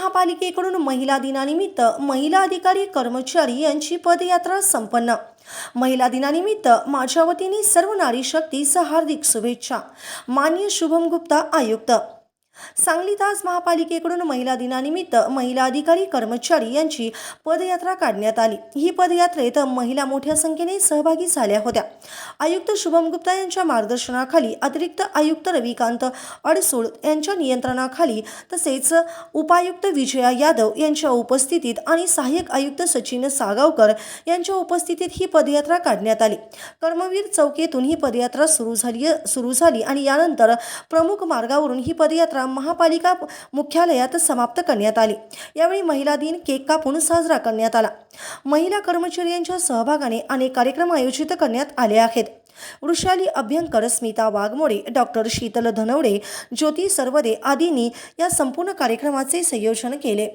महापालिकेकडून महिला दिनानिमित्त महिला अधिकारी कर्मचारी यांची पदयात्रा संपन्न. महिला दिनानिमित्त माझ्या वतीने सर्व नारी शक्तीस हार्दिक शुभेच्छा. मान्य शुभम गुप्ता आयुक्त. सांगलीत आज महापालिकेकडून महिला दिनानिमित्त महिला अधिकारी कर्मचारी यांची पदयात्रा काढण्यात आली. ही पदयात्रेत महिला मोठ्या संख्येने सहभागी झाल्या होत्या. आयुक्त शुभम गुप्ता यांच्या मार्गदर्शनाखाली अतिरिक्त आयुक्त रविकांत अडसूळ यांच्या नियंत्रणाखाली तसेच उपायुक्त विजया यादव यांच्या उपस्थितीत आणि सहाय्यक आयुक्त सचिन सागावकर यांच्या उपस्थितीत ही पदयात्रा काढण्यात आली. कर्मवीर चौकीतून ही पदयात्रा सुरू झाली सुरू झाली आणि यानंतर प्रमुख मार्गावरून ही पदयात्रा महापालिका मुख्यालयात समाप्त करण्यात आली. यावेळी महिला दिन केक कापून साजरा करण्यात आला. महिला कर्मचाऱ्यांच्या सहभागाने अनेक कार्यक्रम आयोजित करण्यात आले आहेत. वृषाली अभ्यंकर स्मिता वाघमोडे डॉक्टर शीतल धनवडे ज्योती सर्वदे आदींनी या संपूर्ण कार्यक्रमाचे संयोजन केले.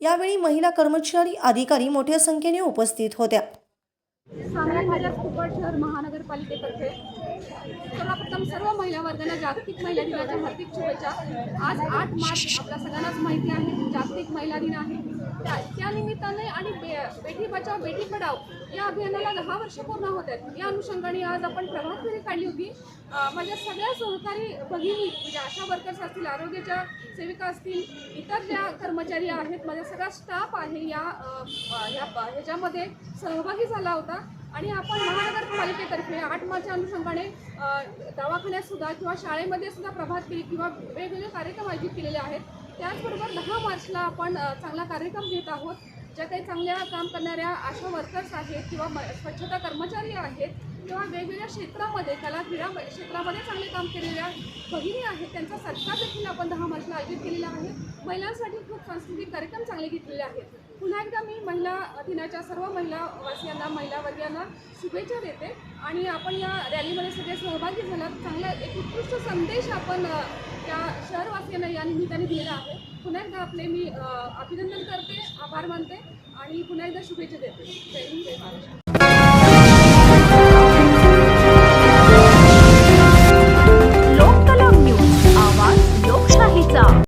यावेळी महिला कर्मचारी अधिकारी मोठ्या संख्येने उपस्थित होत्या. सांगली माझ्या कुपड शहर महानगरपालिकेतर्फे सर्वप्रथम सर्व महिला वर्गांना जागतिक महिला दिनाच्या हार्दिक शुभेच्छा. आज आठ मार्च आपल्या सगळ्यांनाच माहिती आहे. महिला दिन आहे. त्या त्या निमित्ताने आणि बे बेटी बचाव बेटी पढाव या अभियानाला दहा वर्ष पूर्ण होत आहेत. या अनुषंगाने आज आपण प्रभात फेरी काढली होती. माझ्या सगळ्या सहकारी भगिनी म्हणजे आशा वर्कर्स असतील आरोग्याच्या सेविका असतील इतर ज्या कर्मचारी आहेत माझा सगळा स्टाफ आहे या ह्याच्यामध्ये सहभागी झाला होता. आणि आपण महानगरपालिकेतर्फे आठ मार्चच्या अनुषंगाने दवाखान्यात सुद्धा किंवा शाळेमध्ये सुद्धा प्रभात फेरी किंवा वेगवेगळे कार्यक्रम आयोजित केलेले आहेत. त्याचबरोबर दहा मार्चला आपण चांगला कार्यक्रम घेत आहोत ज्या काही चांगल्या काम करणाऱ्या आशा वर्कर्स आहेत किंवा स्वच्छता कर्मचारी आहेत किंवा वेगवेगळ्या क्षेत्रामध्ये कला क्रीडा क्षेत्रामध्ये चांगले काम केलेल्या बहिणी आहेत त्यांचा सत्कार देखील आपण दहा मार्चला आयोजित केलेला आहे. महिलांसाठी खूप सांस्कृतिक कार्यक्रम चांगले घेतलेले आहेत. पुन्हा एकदा मी महिला दिनाच्या सर्व महिला वासियांना महिला वर्गांना शुभेच्छा देते आणि आपण या रॅलीमध्ये सगळे सहभागी झालात. चांगला एक उत्कृष्ट संदेश आपण त्या शहरवासियांना या निमित्ताने दिलेला आहे. पुन्हा एकदा आपले मी अभिनंदन करते आभार मानते आणि पुन्हा एकदा शुभेच्छा देते. जय हिंद जय महाराष्ट्र.